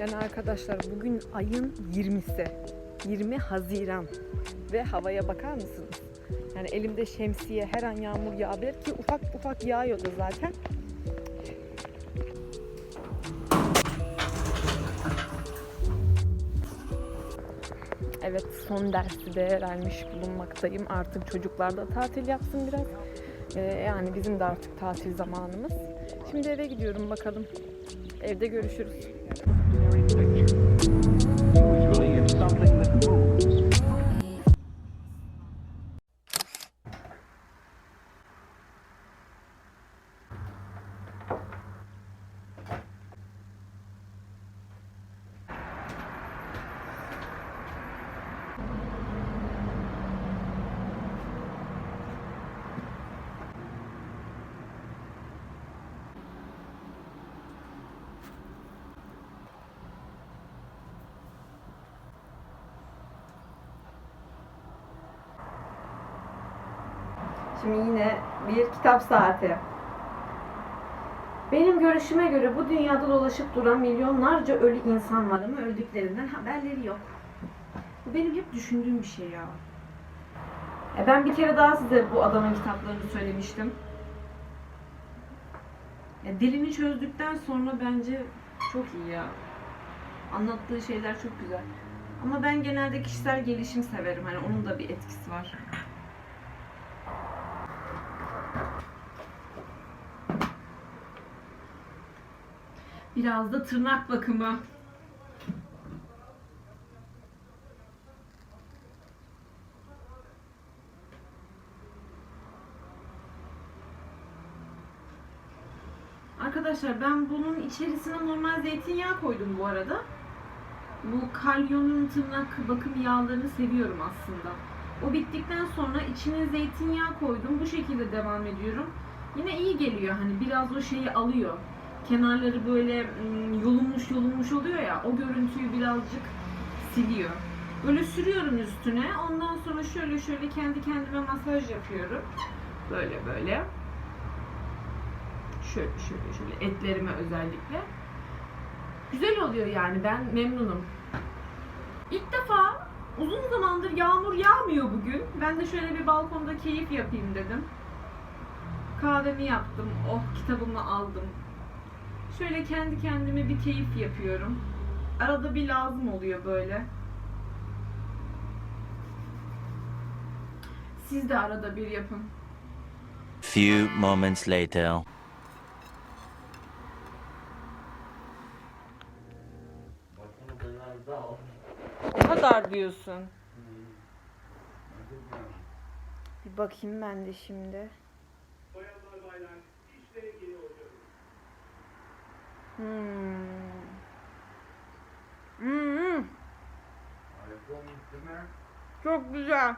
Yani arkadaşlar bugün ayın 20'si. 20 Haziran. Ve havaya bakar mısınız? Yani elimde şemsiye her an yağmur yağabilir ki ufak ufak yağıyordu zaten. Evet son dersi de vermiş bulunmaktayım. Artık çocuklar da tatil yapsın biraz. Ee, yani bizim de artık tatil zamanımız. Şimdi eve gidiyorum bakalım. Evde görüşürüz. Şimdi yine bir kitap saati. Benim görüşüme göre bu dünyada dolaşıp duran milyonlarca ölü insan var ama öldüklerinden haberleri yok. Bu benim hep düşündüğüm bir şey ya. E ben bir kere daha size bu adamın kitaplarını söylemiştim. Ya dilini çözdükten sonra bence çok iyi ya. Anlattığı şeyler çok güzel. Ama ben genelde kişisel gelişim severim. Hani onun da bir etkisi var. Biraz da tırnak bakımı. Arkadaşlar ben bunun içerisine normal zeytinyağı koydum bu arada. Bu kalyonun tırnak bakım yağlarını seviyorum aslında. O bittikten sonra içine zeytinyağı koydum. Bu şekilde devam ediyorum. Yine iyi geliyor hani biraz o şeyi alıyor kenarları böyle yolunmuş yolunmuş oluyor ya o görüntüyü birazcık siliyor. Böyle sürüyorum üstüne. Ondan sonra şöyle şöyle kendi kendime masaj yapıyorum. Böyle böyle. Şöyle şöyle şöyle etlerime özellikle. Güzel oluyor yani ben memnunum. İlk defa uzun zamandır yağmur yağmıyor bugün. Ben de şöyle bir balkonda keyif yapayım dedim. Kahvemi yaptım. Oh kitabımı aldım. Şöyle kendi kendime bir keyif yapıyorum. Arada bir lazım oluyor böyle. Siz de arada bir yapın. Few moments later. O kadar diyorsun. Bir bakayım ben de şimdi. Hmm. Hmm. Çok güzel.